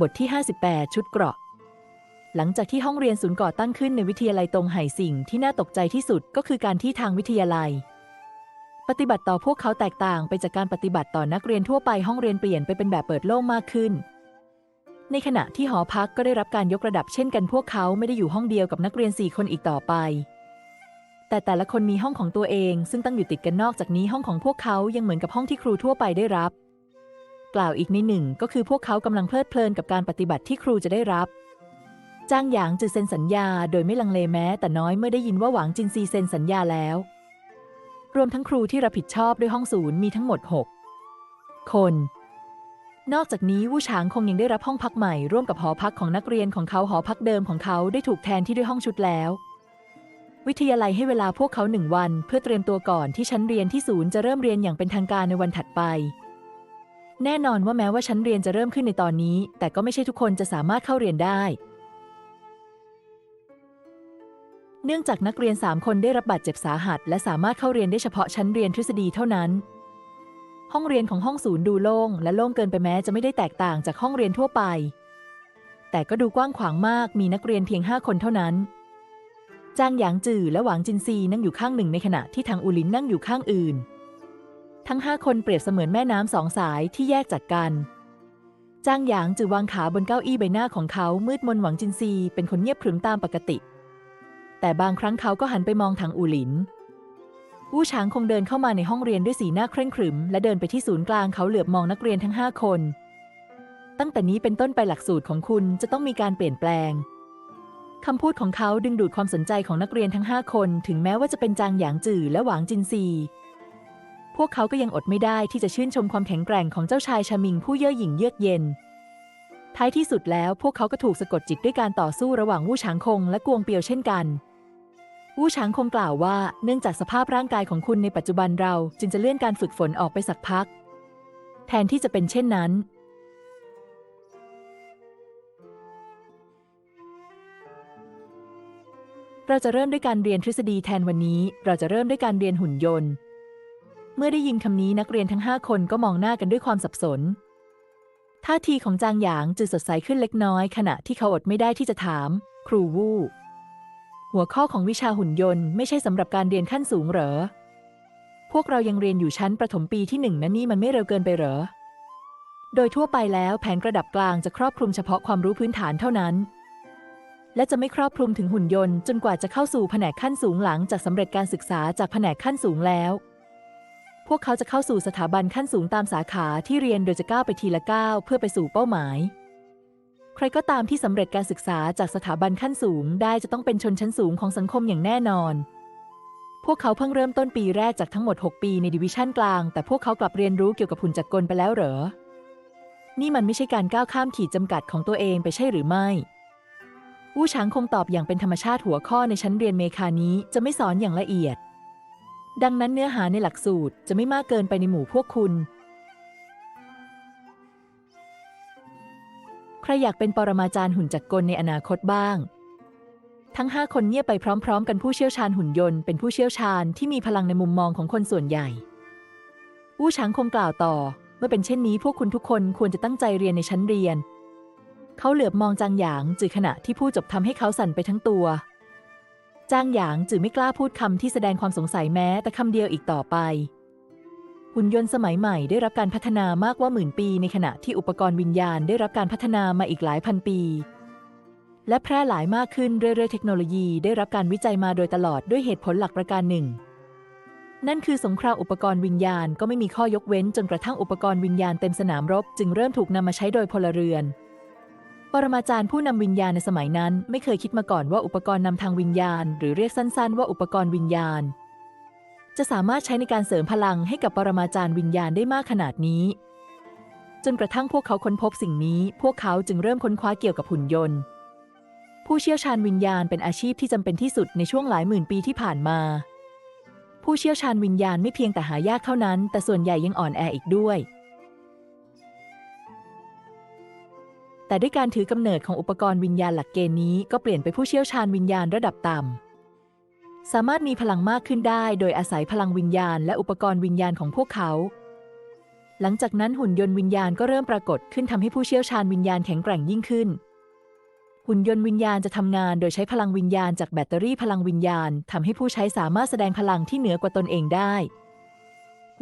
บทที่ 58 ชุดเกราะ หลังจากที่ห้องเรียนศูนย์ก่อตั้งขึ้นในวิทยาลัยตรงไห่สิ่งที่น่าตกใจที่สุดก็คือการที่ทางวิทยาลัย ปฏิบัติต่อพวกเขาแตกต่างไปจากการปฏิบัติต่อนักเรียนทั่วไปห้องเรียนเปลี่ยนไปเป็นแบบเปิดโล่งมากขึ้น ในขณะที่หอพักก็ได้รับการยกระดับเช่นกันพวกเขาไม่ได้อยู่ห้องเดียวกับนักเรียนสี่คนอีกต่อไป แต่แต่ละคนมีห้องของตัวเอง ซึ่งตั้งอยู่ติดกันนอกจากนี้ห้องของพวกเขายังเหมือนกับห้องที่ครูทั่วไปได้รับ กล่าวอีกในหนึ่งก็คือพวกเขากำลังเพลิดเพลินกับการปฏิบัติที่ครูจะได้รับ จ้างหยางจือเซ็นสัญญาโดยไม่ลังเลแม้ แต่น้อยเมื่อได้ยินว่าหวังจินซีเซ็นสัญญาแล้ว รวมทั้งครูที่รับผิดชอบด้วยห้องศูนย์มีทั้งหมด 6 คน นอกจากนี้วู่ฉางคงยังได้รับห้องพักใหม่ร่วมกับหอพักของนักเรียนของเขาหอพักเดิมของเขาได้ถูกแทนที่ด้วยห้องชุดแล้ววิทยาลัยให้เวลาพวกเขาหนึ่งวัน เพื่อเตรียมตัวก่อนที่ชั้นเรียนที่ศูนย์จะเริ่มเรียนอย่างเป็นทางการในวันถัดไป แน่นอนว่าแม้ว่าชั้นเรียนจะเริ่มขึ้นในตอนนี้ แต่ก็ไม่ใช่ทุกคนจะสามารถเข้าเรียนได้ เนื่องจากนักเรียน 3 คนได้รับบาดเจ็บสาหัส และสามารถเข้าเรียนได้เฉพาะชั้นเรียนทฤษฎีเท่านั้น ห้องเรียนของห้องศูนย์ดูโล่งและโล่งเกินไปแม้จะไม่ได้แตกต่างจากห้องเรียนทั่วไป แต่ก็ดูกว้างขวางมาก มีนักเรียนเพียง 5 คนเท่านั้น จางหยางจือและหวางจินซีนั่งอยู่ข้างหนึ่งในขณะที่ทางอูลินนั่งอยู่ข้างอื่น ทั้งห้าคนเปรียบเสมือนแม่น้ำสองสายที่แยกจากกันจางหยางจือวางขาบนเก้าอี้ใบหน้าของเขามืดมนหวังจินซีเป็นคนเงียบขรึมตามปกติ แต่บางครั้งเขาก็หันไปมองทางอูหลินวู่ช้างคงเดินเข้ามาในห้องเรียนด้วยสีหน้าเคร่งขรึม และเดินไปที่ศูนย์กลางเขาเหลือบมองนักเรียนทั้งห้าคน ตั้งแต่นี้เป็นต้นไปหลักสูตรของคุณจะต้องมีการเปลี่ยนแปลงคำพูดของเขาดึงดูดความสนใจของนักเรียนทั้ง5คน ถึงแม้ว่าจะเป็นจางหยางจือและหวางจินซี พวกเขาก็ยังอดไม่ได้ที่จะชื่นชมความแข็งแกร่งของเจ้าชายชามิงผู้เย่อหยิ่งเยือกเย็น ท้ายที่สุดแล้วพวกเขาก็ถูกสะกดจิตด้วยการต่อสู้ระหว่างวู่ฉางคงและกวงเปียวเช่นกันวู่ฉางคงกล่าวว่าเนื่องจากสภาพร่างกายของคุณในปัจจุบันเราจึงจะเลื่อนการฝึกฝนออกไปสักพัก แทนที่จะเป็นเช่นนั้นเราจะเริ่มด้วยการเรียนทฤษฎีแทนวันนี้ เราจะเริ่มด้วยการเรียนหุ่นยนต์ เมื่อได้ยินคำนี้นักเรียนทั้งห้าคนก็มองหน้ากันด้วยความสับสน ท่าทีของจางหยางจือสดใสขึ้นเล็กน้อย ขณะที่เขาอดไม่ได้ที่จะถาม ครูวู่หัวข้อของวิชาหุ่นยนต์ไม่ใช่สำหรับการเรียนขั้นสูงเหรอ พวกเรายังเรียนอยู่ชั้นประถมปีที่หนึ่งนะนี่มันไม่เร็วเกินไปเหรอ โดยทั่วไปแล้วแผนระดับกลางจะครอบคลุมเฉพาะความรู้พื้นฐานเท่านั้น และจะไม่ครอบคลุมถึงหุ่นยนต์ จนกว่าจะเข้าสู่แผนกขั้นสูงหลังจากสำเร็จการศึกษาจากแผนกขั้นสูงแล้ว พวกเขาจะเข้าสู่สถาบันขั้นสูงตามสาขาที่เรียนโดยจะก้าวไปทีละก้าวเพื่อไปสู่เป้าหมาย ใครก็ตามที่สำเร็จการศึกษาจากสถาบันขั้นสูงได้จะต้องเป็นชนชั้นสูงของสังคมอย่างแน่นอน พวกเขาเพิ่งเริ่มต้นปีแรกจากทั้งหมด 6 ปีในดิวิชั่นกลาง แต่พวกเขากลับเรียนรู้เกี่ยวกับหุ่นจักรกลไปแล้วเหรอ นี่มันไม่ใช่การก้าวข้ามขีดจำกัดของตัวเองไปใช่หรือไม่วู่ช้างคงตอบอย่างเป็นธรรมชาติหัวข้อในชั้นเรียนเมคานี้จะไม่สอนอย่างละเอียด ดังนั้นเนื้อหาในหลักสูตรจะไม่มากเกินไปในหมู่พวกคุณ ใครอยากเป็นปรมาจารย์หุ่นจักรกลในอนาคตบ้าง ทั้งห้าคนเงียบไปพร้อม ๆ กันผู้เชี่ยวชาญหุ่นยนต์เป็นผู้เชี่ยวชาญที่มีพลังในมุมมองของคนส่วนใหญ่วู่ช้างคงกล่าวต่อ เมื่อเป็นเช่นนี้พวกคุณทุกคนควรจะตั้งใจเรียนในชั้นเรียน เขาเหลือบมองจางหยางจือขณะที่พูดจบทำให้เขาสั่นไปทั้งตัว จ้างหยางจือไม่กล้าพูดคำที่แสดงความสงสัยแม้แต่คำเดียวอีกต่อไป หุ่นยนต์สมัยใหม่ได้รับการพัฒนามากกว่าหมื่นปี ในขณะที่อุปกรณ์วิญญาณได้รับการพัฒนามาอีกหลายพันปี และแพร่หลายมากขึ้นเรื่อยๆเทคโนโลยีได้รับการวิจัยมาโดยตลอดด้วยเหตุผลหลักประการหนึ่ง นั่นคือสงครามอุปกรณ์วิญญาณก็ไม่มีข้อยกเว้นจนกระทั่งอุปกรณ์วิญญาณเต็มสนามรบ จึงเริ่มถูกนำมาใช้โดยพลเรือน ปรมาจารย์ผู้นำวิญญาณในสมัยนั้น ไม่เคยคิดมาก่อนว่าอุปกรณ์นำทางวิญญาณ หรือเรียกสั้นๆ ว่าอุปกรณ์วิญญาณ จะสามารถใช้ในการเสริมพลังให้กับปรมาจารย์วิญญาณได้มากขนาดนี้ จนกระทั่งพวกเขาค้นพบสิ่งนี้ พวกเขาจึงเริ่มค้นคว้าเกี่ยวกับหุ่นยนต์ ผู้เชี่ยวชาญวิญญาณเป็นอาชีพที่จำเป็นที่สุดในช่วงหลายหมื่นปีที่ผ่านมา ผู้เชี่ยวชาญวิญญาณไม่เพียงแต่หายากเท่านั้น แต่ส่วนใหญ่ยังอ่อนแออีกด้วย แต่ด้วยการถือกำเนิดของอุปกรณ์วิญญาณหลักเกณฑ์นี้ก็เปลี่ยนไปผู้เชี่ยวชาญวิญญาณระดับต่ำ สามารถมีพลังมากขึ้นได้ โดยอาศัยพลังวิญญาณ และอุปกรณ์วิญญาณของพวกเขา หลังจากนั้นหุ่นยนต์วิญญาณก็เริ่มปรากฏขึ้นทำให้ผู้เชี่ยวชาญวิญญาณแข็งแกร่งยิ่งขึ้น หุ่นยนต์วิญญาณจะทำงานโดยใช้พลังวิญญาณจากแบตเตอรี่พลังวิญญาณทำให้ผู้ใช้สามารถแสดงพลังที่เหนือกว่าตนเองได้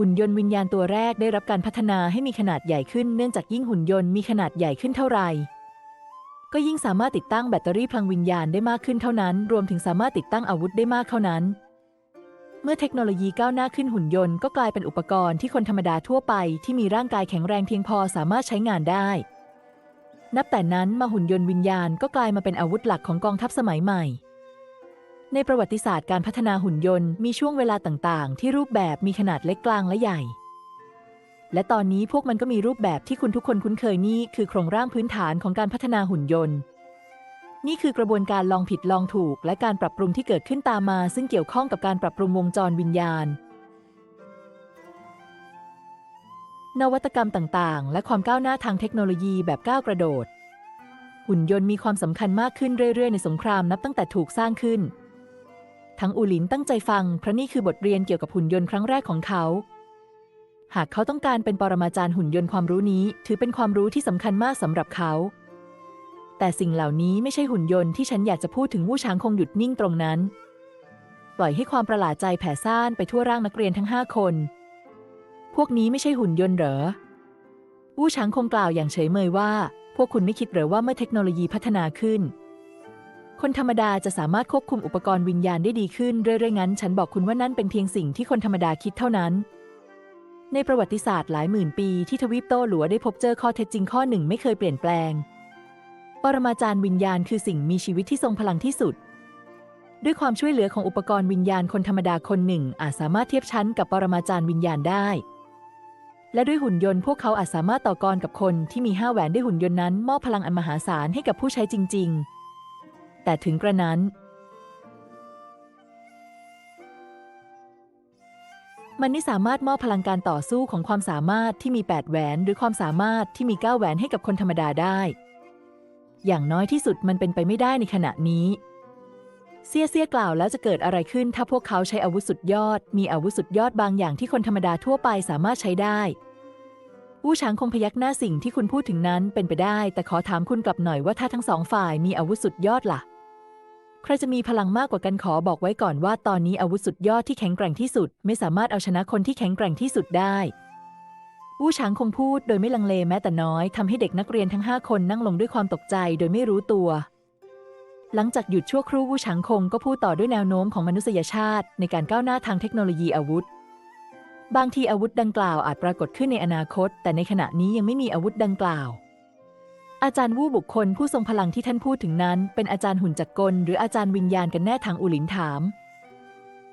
หุ่นยนต์วิญญาณตัวแรกได้รับการพัฒนาให้มีขนาดใหญ่ขึ้นเนื่องจากยิ่งหุ่นยนต์มีขนาดใหญ่ขึ้นเท่าไหร่ก็ยิ่งสามารถติดตั้งแบตเตอรี่พลังวิญญาณได้มากขึ้นเท่านั้น รวมถึงสามารถติดตั้งอาวุธได้มากเท่านั้น เมื่อเทคโนโลยีก้าวหน้าขึ้นหุ่นยนต์ก็กลายเป็นอุปกรณ์ที่คนธรรมดาทั่วไป ที่มีร่างกายแข็งแรงเพียงพอสามารถใช้งานได้ นับแต่นั้นมาหุ่นยนต์วิญญาณก็กลายมาเป็นอาวุธหลักของกองทัพสมัยใหม่ ในประวัติศาสตร์การพัฒนาหุ่นยนต์มีช่วงเวลาต่างๆ ที่รูปแบบมีขนาดเล็กกลางและใหญ่ และตอนนี้พวกมันก็มีรูปแบบที่คุณทุกคนคุ้นเคยนี่คือโครงร่างพื้นฐานของการพัฒนาหุ่นยนต์ นี่คือกระบวนการลองผิดลองถูก และการปรับปรุงที่เกิดขึ้นตามมา ซึ่งเกี่ยวข้องกับการปรับปรุงวงจรวิญญาณ นวัตกรรมต่างๆ และความก้าวหน้าทางเทคโนโลยีแบบก้าวกระโดด หุ่นยนต์มีความสำคัญมากขึ้นเรื่อยๆ ในสงครามนับตั้งแต่ถูกสร้างขึ้น ทั้งอูหลินตั้งใจฟังเพราะนี่คือบทเรียนเกี่ยวกับหุ่นยนต์ครั้งแรกของเขา หากเขาต้องการเป็นปรมาจารย์หุ่นยนต์ความรู้นี้ ถือเป็นความรู้ที่สำคัญมากสำหรับเขา แต่สิ่งเหล่านี้ไม่ใช่หุ่นยนต์ที่ฉันอยากจะพูดถึงวู่ช้างคงหยุดนิ่งตรงนั้น ปล่อยให้ความประหลาดใจแผ่ซ่านไปทั่วร่างนักเรียนทั้งห้าคน พวกนี้ไม่ใช่หุ่นยนต์เหรอวู่ช้างคงกล่าวอย่างเฉยเมยว่า พวกคุณไม่คิดหรือว่าเมื่อเทคโนโลยีพัฒนาขึ้น คนธรรมดาจะสามารถควบคุมอุปกรณ์วิญญาณได้ดีขึ้นเรื่อยๆงั้น ฉันบอกคุณว่านั่นเป็นเพียงสิ่งที่คนธรรมดาคิดเท่านั้น ในประวัติศาสตร์หลายหมื่นปีที่ทวีปโตหลัวได้พบเจอข้อเท็จจริงข้อหนึ่งไม่เคยเปลี่ยนแปลง ปรมาจารย์วิญญาณคือสิ่งมีชีวิตที่ทรงพลังที่สุด ด้วยความช่วยเหลือของอุปกรณ์วิญญาณคนธรรมดาคนหนึ่ง อาจสามารถเทียบชั้นกับปรมาจารย์วิญญาณได้และด้วยหุ่นยนต์พวกเขาอาจสามารถต่อกรกับคนที่มีห้าแหวนด้วยหุ่นยนต์นั้น มอบพลังอันมหาศาลให้กับผู้ใช้จริง ๆ แต่ถึงกระนั้น มันไม่สามารถมอบพลังการต่อสู้ของความสามารถที่มี 8 แหวน หรือความสามารถที่มี 9 แหวนให้กับคนธรรมดาได้ อย่างน้อยที่สุดมันเป็นไปไม่ได้ในขณะนี้เซียเซียกล่าวแล้วจะเกิดอะไรขึ้นถ้าพวกเขาใช้อาวุธสุดยอด มีอาวุธสุดยอดบางอย่างที่คนธรรมดาทั่วไปสามารถใช้ได้อู้ช้างคงพยักหน้าสิ่งที่คุณพูดถึงนั้นเป็นไปได้ แต่ขอถามคุณกลับหน่อยว่าถ้าทั้งสองฝ่ายมีอาวุธสุดยอดล่ะ ใครจะมีพลังมากกว่ากันขอบอกไว้ก่อนว่าตอนนี้อาวุธสุดยอดที่แข็งแกร่งที่สุด ไม่สามารถเอาชนะคนที่แข็งแกร่งที่สุดได้วู้ช้างคงพูดโดยไม่ลังเลแม้แต่น้อยทำให้เด็กนักเรียนทั้งห้าคนนั่งลงด้วยความตกใจโดยไม่รู้ตัว หลังจากหยุดชั่วครู่วู้ช้างคงก็พูดต่อด้วยแนวโน้มของมนุษยชาติ ในการก้าวหน้าทางเทคโนโลยีอาวุธ บางทีอาวุธดังกล่าวอาจปรากฏขึ้นในอนาคต แต่ในขณะนี้ยังไม่มีอาวุธดังกล่าว อาจารย์วู้บุคคลผู้ทรงพลังที่ท่านพูดถึงนั้น เป็นอาจารย์หุ่นจักรกล หรืออาจารย์วิญญาณกันแน่ทางอูหลินถาม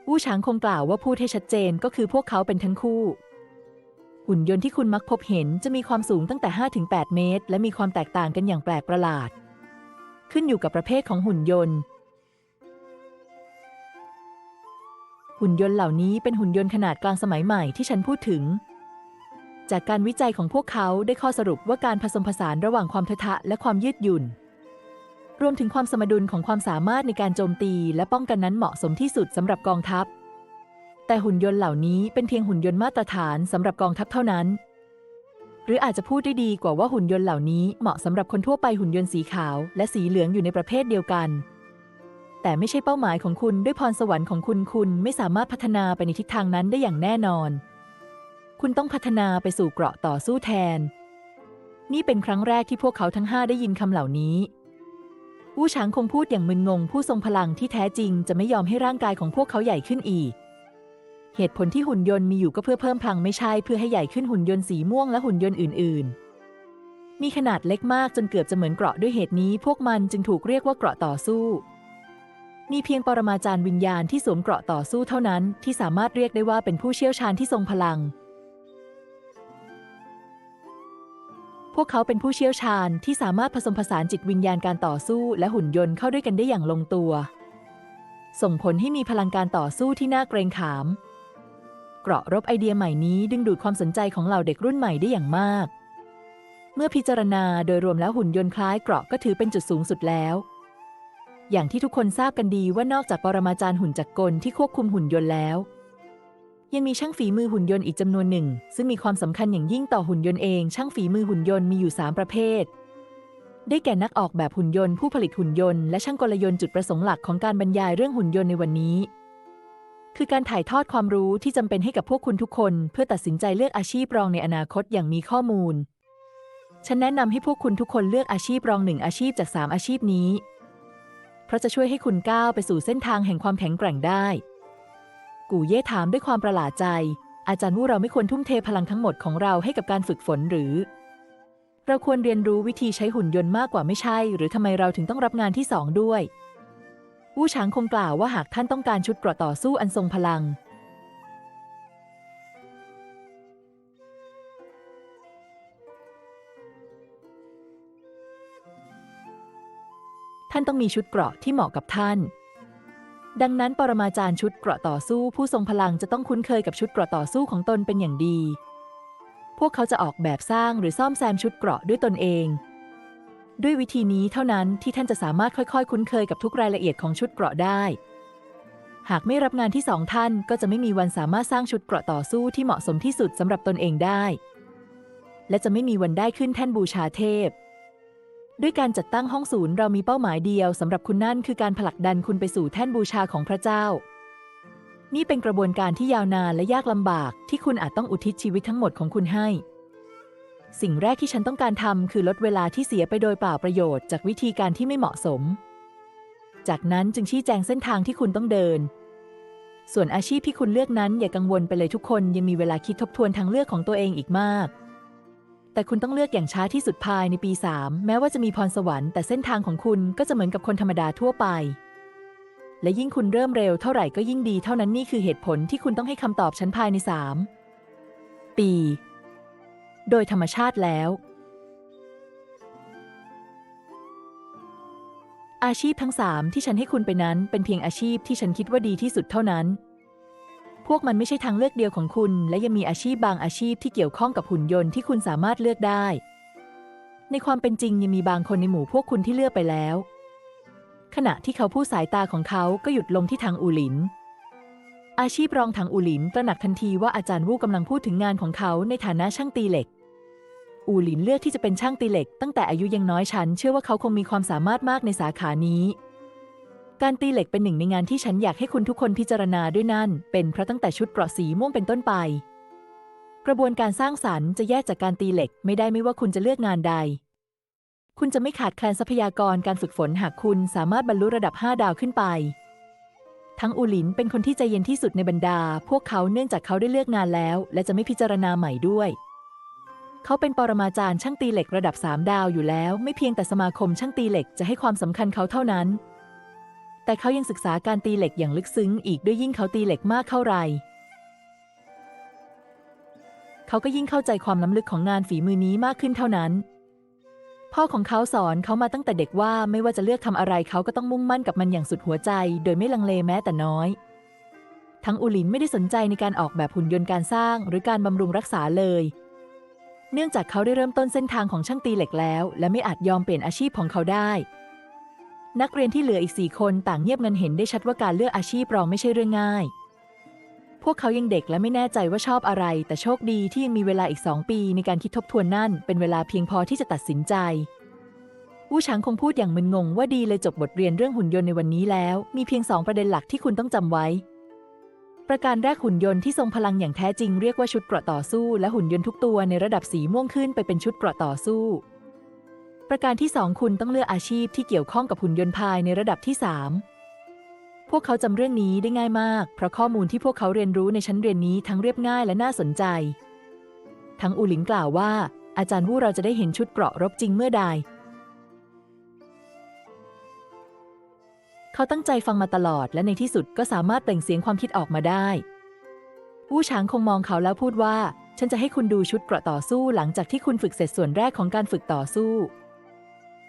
วู้ช้างคงกล่าวว่าพูดให้ชัดเจนก็คือพวกเขาเป็นทั้งคู่หุ่นยนต์ที่คุณมักพบเห็นจะมีความสูงตั้งแต่ 5-8 เมตร และมีความแตกต่างกันอย่างแปลกประหลาด ขึ้นอยู่กับประเภทของหุ่นยนต์ หุ่นยนต์เหล่านี้เป็นหุ่นยนต์ขนาดกลางสมัยใหม่ที่ฉันพูดถึง จากการวิจัยของพวกเขาได้ข้อสรุปว่าการผสมผสานระหว่างความทะทะและความยืดหยุ่น รวมถึงความสมดุลของความสามารถในการโจมตีและป้องกันนั้นเหมาะสมที่สุดสำหรับกองทัพ แต่หุ่นยนต์เหล่านี้เป็นเพียงหุ่นยนต์มาตรฐานสำหรับกองทัพเท่านั้น หรืออาจจะพูดได้ดีกว่าว่าหุ่นยนต์เหล่านี้เหมาะสำหรับคนทั่วไปหุ่นยนต์สีขาวและสีเหลืองอยู่ในประเภทเดียวกัน แต่ไม่ใช่เป้าหมายของคุณด้วยพรสวรรค์ของคุณคุณไม่สามารถพัฒนาไปในทิศทางนั้นได้อย่างแน่นอน คุณต้องพัฒนาไปสู่เกราะต่อสู้แทน นี่เป็นครั้งแรกที่พวกเขาทั้งห้าได้ยินคำเหล่านี้วู้ช้างคงพูดอย่างมึนงง ผู้ทรงพลังที่แท้จริงจะไม่ยอมให้ร่างกายของพวกเขาใหญ่ขึ้นอีก เหตุผลที่หุ่นยนต์มีอยู่ก็เพื่อเพิ่มพลังไม่ใช่เพื่อให้ใหญ่ขึ้นหุ่นยนต์สีม่วงและหุ่นยนต์อื่น ๆ มีขนาดเล็กมากจนเกือบจะเหมือนเกราะด้วยเหตุนี้ พวกมันจึงถูกเรียกว่าเกราะต่อสู้มีเพียงปรมาจารย์วิญญาณที่สวมเกราะต่อสู้เท่านั้นที่สามารถเรียกได้ว่าเป็นผู้เชี่ยวชาญที่ทรงพลัง พวกเขาเป็นผู้เชี่ยวชาญที่สามารถผสมผสานจิตวิญญาณการต่อสู้และหุ่นยนต์เข้าด้วยกันได้อย่างลงตัว ส่งผลให้มีพลังการต่อสู้ที่น่าเกรงขาม เกราะรบไอเดียใหม่นี้ดึงดูดความสนใจของเหล่าเด็กรุ่นใหม่ได้อย่างมาก เมื่อพิจารณาโดยรวมแล้วหุ่นยนต์คล้ายเกราะก็ถือเป็นจุดสูงสุดแล้ว อย่างที่ทุกคนทราบกันดีว่านอกจากปรมาจารย์หุ่นจักรกลที่ควบคุมหุ่นยนต์แล้ว ยังมีช่างฝีมือหุ่นยนต์อีกจำนวนหนึ่ง ซึ่งมีความสำคัญอย่างยิ่งต่อหุ่นยนต์เอง ช่างฝีมือหุ่นยนต์มีอยู่ 3 ประเภท ได้แก่นักออกแบบหุ่นยนต์ผู้ผลิตหุ่นยนต์และช่างกลยนต์จุดประสงค์หลักของการบรรยายเรื่องหุ่นยนต์ในวันนี้ คือการถ่ายทอดความรู้ที่จำเป็นให้กับพวกคุณทุกคน เพื่อตัดสินใจเลือกอาชีพรองในอนาคตอย่างมีข้อมูล ฉันแนะนำให้พวกคุณทุกคนเลือกอาชีพรองหนึ่งอาชีพจาก 3 อาชีพนี้ เพราะจะช่วยให้คุณก้าวไปสู่เส้นทางแห่งความแข็งแกร่งได้ กูเย่ถามด้วยความประหลาดใจ อาจารย์วูเราไม่ควรทุ่มเทพลังทั้งหมดของเราให้กับการฝึกฝนหรือ เราควรเรียนรู้วิธีใช้หุ่นยนต์มากกว่าไม่ใช่ หรือทำไมเราถึงต้องรับงานที่สองด้วยวู้ช้างคงกล่าวว่าหากท่านต้องการชุดเกราะต่อสู้อันทรงพลัง ท่านต้องมีชุดเกราะที่เหมาะกับท่าน ดังนั้นปรมาจารย์ชุดเกราะต่อสู้ผู้ทรงพลังจะต้องคุ้นเคยกับชุดเกราะต่อสู้ของตนเป็นอย่างดี พวกเขาจะออกแบบสร้างหรือซ่อมแซมชุดเกราะด้วยตนเอง ด้วยวิธีนี้เท่านั้นที่ท่านจะสามารถค่อยๆ คุ้นเคยกับทุกรายละเอียดของชุดเกราะได้ หากไม่รับงานที่สองท่านก็จะไม่มีวันสามารถสร้างชุดเกราะต่อสู้ที่เหมาะสมที่สุดสำหรับตนเองได้ และจะไม่มีวันได้ขึ้นแท่นบูชาเทพ ด้วยการจัดตั้งห้องศูนย์เรามีเป้าหมายเดียวสำหรับคุณนั่นคือการผลักดันคุณไปสู่แท่นบูชาของพระเจ้า นี่เป็นกระบวนการที่ยาวนานและยากลำบากที่คุณอาจต้องอุทิศชีวิตทั้งหมดของคุณให้ สิ่งแรกที่ฉันต้องการทำคือลดเวลาที่เสียไปโดยเปล่าประโยชน์จากวิธีการที่ไม่เหมาะสม จากนั้นจึงชี้แจงเส้นทางที่คุณต้องเดิน ส่วนอาชีพที่คุณเลือกนั้นอย่ากังวลไปเลยทุกคนยังมีเวลาคิดทบทวนทางเลือกของตัวเองอีกมาก แต่คุณต้องเลือกอย่างช้าที่สุดภายในปี 3 แม้ว่าจะมีพรสวรรค์แต่เส้นทางของคุณก็จะเหมือนกับคนธรรมดาทั่วไป และยิ่งคุณเริ่มเร็วเท่าไหร่ก็ยิ่งดีเท่านั้นนี่คือเหตุผลที่คุณต้องให้คำตอบฉันภายใน 3 ปี โดยธรรมชาติแล้ว อาชีพทั้งสามที่ฉันให้คุณไปนั้นเป็นเพียงอาชีพที่ฉันคิดว่าดีที่สุดเท่านั้น พวกมันไม่ใช่ทางเลือกเดียวของคุณ และยังมีอาชีพบางอาชีพที่เกี่ยวข้องกับหุ่นยนต์ที่คุณสามารถเลือกได้ ในความเป็นจริงยังมีบางคนในหมู่พวกคุณที่เลือกไปแล้ว ขณะที่เขาพูดสายตาของเขาก็หยุดลงที่ทางอูหลิน อาชีพรองทางอูหลินตระหนักทันทีว่าอาจารย์วู้กำลังพูดถึงงานของเขาในฐานะช่างตีเหล็ก อูหลินเลือกที่จะเป็นช่างตีเหล็ก ตั้งแต่อายุยังน้อยฉันเชื่อว่าเขาคงมีความสามารถมากในสาขานี้ การตีเหล็กเป็นหนึ่งในงานที่ฉันอยากให้คุณทุกคนพิจารณาด้วยนั่น เป็นเพราะตั้งแต่ชุดเกราะสีม่วงเป็นต้นไป กระบวนการสร้างสรรค์จะแยกจากการตีเหล็กไม่ได้ไม่ว่าคุณจะเลือกงานใด คุณจะไม่ขาดแคลนทรัพยากรการฝึกฝนหากคุณสามารถบรรลุระดับ 5 ดาวขึ้นไป ทั้งอูหลินเป็นคนที่ใจเย็นที่สุดในบรรดา พวกเขาเนื่องจากเขาได้เลือกงานแล้ว และจะไม่พิจารณาใหม่ด้วย เขาเป็นปรมาจารย์ช่างตีเหล็กระดับ 3 ดาวอยู่แล้ว ไม่เพียงแต่สมาคมช่างตีเหล็กจะให้ความสำคัญเขาเท่านั้น แต่เขายังศึกษาการตีเหล็กอย่างลึกซึ้งอีกด้วยยิ่งเขาตีเหล็กมากเท่าไหร่เขาก็ยิ่งเข้าใจความล้ำลึกของงานฝีมือนี้มากขึ้นเท่านั้น พ่อของเขาสอนเขามาตั้งแต่เด็กว่าไม่ว่าจะเลือกทำอะไรเขาก็ต้องมุ่งมั่นกับมันอย่างสุดหัวใจ โดยไม่ลังเลแม้แต่น้อย ทั้งอูลินไม่ได้สนใจในการออกแบบหุ่นยนต์การสร้าง หรือการบำรุงรักษาเลย เนื่องจากเขาได้เริ่มต้นเส้นทางของช่างตีเหล็กแล้ว และไม่อาจยอมเปลี่ยนอาชีพของเขาได้ นักเรียนที่เหลืออีกสี่คนต่างเงียบงันเห็นได้ชัดว่าการเลือกอาชีพรองไม่ใช่เรื่องง่าย พวกเขายังเด็กและไม่แน่ใจว่าชอบอะไร แต่โชคดีที่ยังมีเวลาอีกสองปีในการคิดทบทวนนั่น เป็นเวลาเพียงพอที่จะตัดสินใจวู้ช้างคงพูดอย่างมึนงงว่าดีเลยจบบทเรียนเรื่องหุ่นยนต์ในวันนี้แล้ว มีเพียงสองประเด็นหลักที่คุณต้องจำไว้ ประการแรกหุ่นยนต์ที่ทรงพลังอย่างแท้จริงเรียกว่าชุดเกราะต่อสู้ และหุ่นยนต์ทุกตัวในระดับสีม่วงขึ้นไปเป็นชุดเกราะต่อสู้ ประการที่สองคุณต้องเลือกอาชีพที่เกี่ยวข้องกับหุ่นยนต์ภายในระดับที่สามพวกเขาจำเรื่องนี้ได้ง่ายมาก เพราะข้อมูลที่พวกเขาเรียนรู้ในชั้นเรียนนี้ทั้งเรียบง่ายและน่าสนใจ ทั้งอูหลิงกล่าวว่า อาจารย์วู้เราจะได้เห็นชุดเกราะรบจริงเมื่อใด เขาตั้งใจฟังมาตลอดและในที่สุดก็สามารถเปล่งเสียงความคิดออกมาได้วู้ช้างคงมองเขาแล้วพูดว่าฉันจะให้คุณดูชุดเกราะต่อสู้หลังจากที่คุณฝึกเสร็จส่วนแรกของการฝึกต่อสู้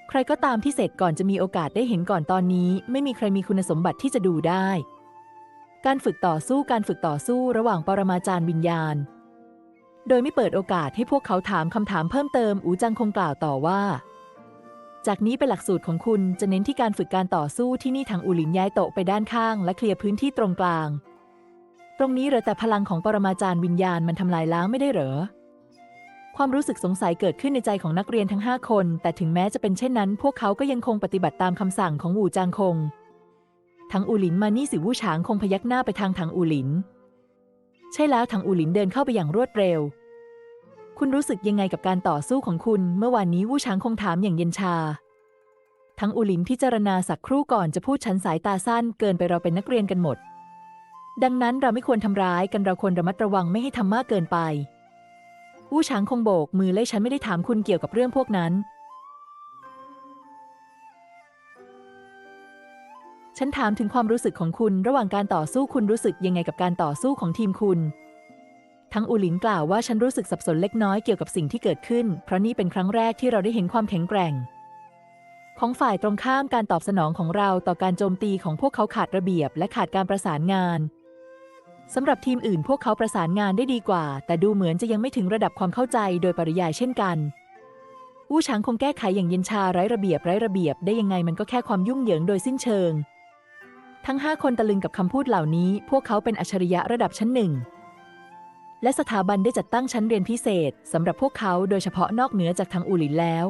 ใครก็ตามที่เสร็จก่อนจะมีโอกาสได้เห็นก่อนตอนนี้ ไม่มีใครมีคุณสมบัติที่จะดูได้ การฝึกต่อสู้การฝึกต่อสู้ระหว่างปรมาจารย์วิญญาณ โดยไม่เปิดโอกาสให้พวกเขาถามคำถามเพิ่มเติมอูจังคงกล่าวต่อว่า จากนี้เป็นหลักสูตรของคุณจะเน้นที่การฝึกการต่อสู้ที่นี่ทางอูหลินย้ายโต๊ะไปด้านข้าง และเคลียร์พื้นที่ตรงกลาง ตรงนี้เหรอแต่พลังของปรมาจารย์วิญญาณมันทำลายล้างไม่ได้เหรอ ความรู้สึกสงสัยเกิดขึ้นในใจของนักเรียนทั้งห้าคน แต่ถึงแม้จะเป็นเช่นนั้น พวกเขาก็ยังคงปฏิบัติตามคำสั่งของหูจางคง ทั้งอูหลินมานี่สิวู่ฉางคงพยักหน้าไปทางถังอูหลิน ใช่แล้วถังอูหลินเดินเข้าไปอย่างรวดเร็ว คุณรู้สึกยังไงกับการต่อสู้ของคุณ เมื่อวานนี้วู่ฉางคงถามอย่างเย็นชา ทั้งอูหลินพิจารณาสักครู่ก่อนจะพูดฉันสายตาสั้น เกินไปเราเป็นนักเรียนกันหมด ดังนั้นเราไม่ควรทำร้ายกันเราควรระมัดระวังไม่ให้ทำมากเกินไป วู่ฉางคงโบกมือไล่ฉันไม่ได้ถามคุณเกี่ยวกับเรื่องพวกนั้น ฉันถามถึงความรู้สึกของคุณระหว่างการต่อสู้คุณรู้สึกยังไงกับการต่อสู้ของทีมคุณ ทั้งอูหลินกล่าวว่าฉันรู้สึกสับสนเล็กน้อยเกี่ยวกับสิ่งที่เกิดขึ้น เพราะนี่เป็นครั้งแรกที่เราได้เห็นความแข็งแกร่ง ของฝ่ายตรงข้ามการตอบสนองของเราต่อการโจมตีของพวกเขาขาดระเบียบ และขาดการประสานงาน สำหรับทีมอื่นพวกเขาประสานงานได้ดีกว่า แต่ดูเหมือนจะยังไม่ถึงระดับความเข้าใจโดยปริยายเช่นกันวู้ช้างคงแก้ไขอย่างเย็นชาไร้ระเบียบไร้ระเบียบได้ยังไงมันก็แค่ความยุ่งเหยิงโดยสิ้นเชิง ทั้งห้าคนตะลึงกับคำพูดเหล่านี้ พวกเขาเป็นอัจฉริยะระดับชั้นหนึ่ง และสถาบันได้จัดตั้งชั้นเรียนพิเศษสำหรับพวกเขาโดยเฉพาะนอกเหนือจากทางอูหลินแล้ว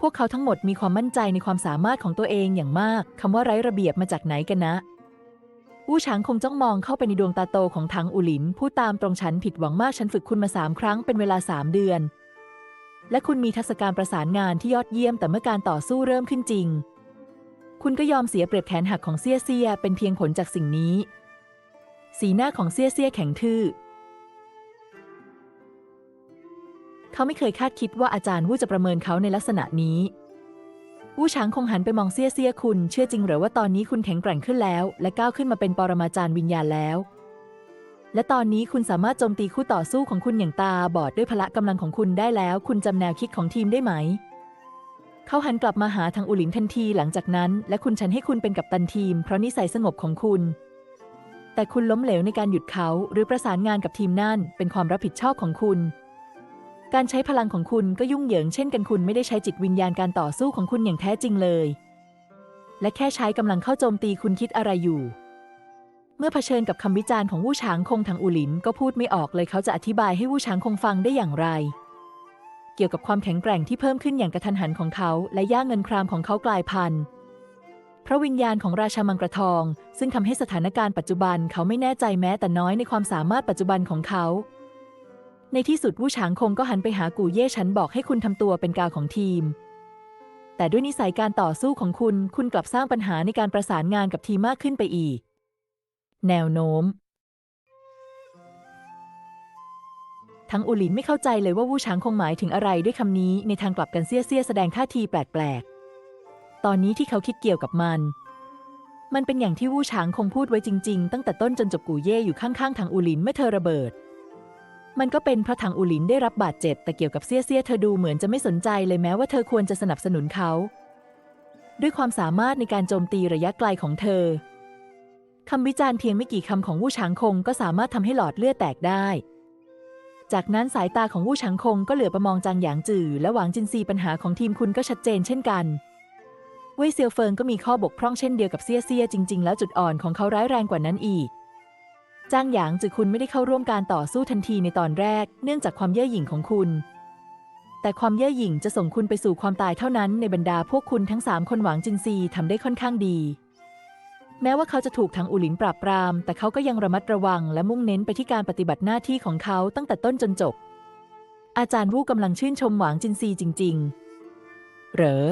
พวกเขาทั้งหมดมีความมั่นใจในความสามารถของตัวเองอย่างมาก คำว่าไร้ระเบียบมาจากไหนกันนะ วู้ฉางคงจ้องมองเข้าไปในดวงตาโตของทางอูหลินพูดตามตรงฉันผิดหวังมากฉันฝึกคุณมาสามครั้งเป็นเวลาสามเดือน และคุณมีทักษะการประสานงานที่ยอดเยี่ยมแต่เมื่อการต่อสู้เริ่มขึ้นจริง คุณก็ยอมเสียเปรียบแขนหักของเซียเซียเป็นเพียงผลจากสิ่งนี้ สีหน้าของเซียเซียแข็งทื่อเขาไม่เคยคาดคิดว่าอาจารย์วู้จะประเมินเขาในลักษณะนี้ วู้ช้างคงหันไปมองเซี่ยเซี่ยคุณ เชื่อจริงหรือว่าตอนนี้คุณแข็งแกร่งขึ้นแล้ว และก้าวขึ้นมาเป็นปรมาจารย์วิญญาณแล้ว และตอนนี้คุณสามารถโจมตีคู่ต่อสู้ของคุณอย่างตาบอดด้วยพละกำลังของคุณได้แล้ว คุณจำแนวคิดของทีมได้ไหม เขาหันกลับมาหาทางอุลินทันทีหลังจากนั้น และคุณฉันให้คุณเป็นกัปตันทีม เพราะนิสัยสงบของคุณ แต่คุณล้มเหลวในการหยุดเขา หรือประสานงานกับทีมนั่นเป็นความรับผิดชอบของคุณ การใช้พลังของคุณก็ยุ่งเหยิงเช่นกันคุณไม่ได้ใช้จิตวิญญาณการต่อสู้ของคุณอย่างแท้จริงเลย และแค่ใช้กำลังเข้าโจมตีคุณคิดอะไรอยู่ เมื่อเผชิญกับคำวิจารณ์ของวู่ฉางคงทางอูหลินก็พูดไม่ออกเลยเขาจะอธิบายให้วู่ฉางคงฟังได้อย่างไร เกี่ยวกับความแข็งแกร่งที่เพิ่มขึ้นอย่างกระทันหันของเขา และย่าเงินครามของเขากลายพันธุ์พระวิญญาณของราชามังกรทอง ซึ่งทำให้สถานการณ์ปัจจุบันเขาไม่แน่ใจแม้แต่น้อยในความสามารถปัจจุบันของเขา ในที่สุดวู่ฉางคงก็หันไปหากูเย่ฉันบอกให้คุณทำตัวเป็นกาวของทีม แต่ด้วยนิสัยการต่อสู้ของคุณ คุณกลับสร้างปัญหาในการประสานงานกับทีมมากขึ้นไปอีก แนวโน้ม ทั้งอูลินไม่เข้าใจเลยว่าวู่ฉางคงหมายถึงอะไรด้วยคำนี้ในทางกลับกันเซี่ยเซี่ยแสดงท่าทีแปลกๆ ตอนนี้ที่เขาคิดเกี่ยวกับมัน มันเป็นอย่างที่วู่ฉางคงพูดไว้จริง ๆ ตั้งแต่ต้นจนจบกูเย่อยู่ข้างๆทางอูลินเมื่อเธอระเบิด มันก็เป็นเพราะทางอูหลินได้รับบาดเจ็บ แต่เกี่ยวกับเซี่ยเซี่ยเธอดูเหมือนจะไม่สนใจเลยแม้ว่าเธอควรจะสนับสนุนเขา ด้วยความสามารถในการโจมตีระยะไกลของเธอคำวิจารณ์เพียงไม่กี่คำของวู่ฉางคงก็สามารถทำให้หลอดเลือดแตกได้ จากนั้นสายตาของวู่ฉางคงก็เหลือบไปมองจางหยางจื่อและหวางจินซีปัญหาของทีมคุณก็ชัดเจนเช่นกันเว่ยเซียวเฟิงก็มีข้อบกพร่องเช่นเดียวกับเซี่ยเซี่ยจริง ๆ แล้วจุดอ่อนของเขาร้ายแรงกว่านั้นอีก จางหยางจือคุณไม่ได้เข้าร่วมการต่อสู้ทันทีในตอนแรก เนื่องจากความเย่อหยิ่งของคุณ แต่ความเย่อหยิ่งจะส่งคุณไปสู่ความตายเท่านั้นในบรรดาพวกคุณทั้งสามคนหวางจินซีทำได้ค่อนข้างดี แม้ว่าเขาจะถูกทางอูหลินปราบปราม แต่เขาก็ยังระมัดระวัง และมุ่งเน้นไปที่การปฏิบัติหน้าที่ของเขาตั้งแต่ต้นจนจบ อาจารย์วู้กำลังชื่นชมหวางจินซีจริง ๆ เหรอ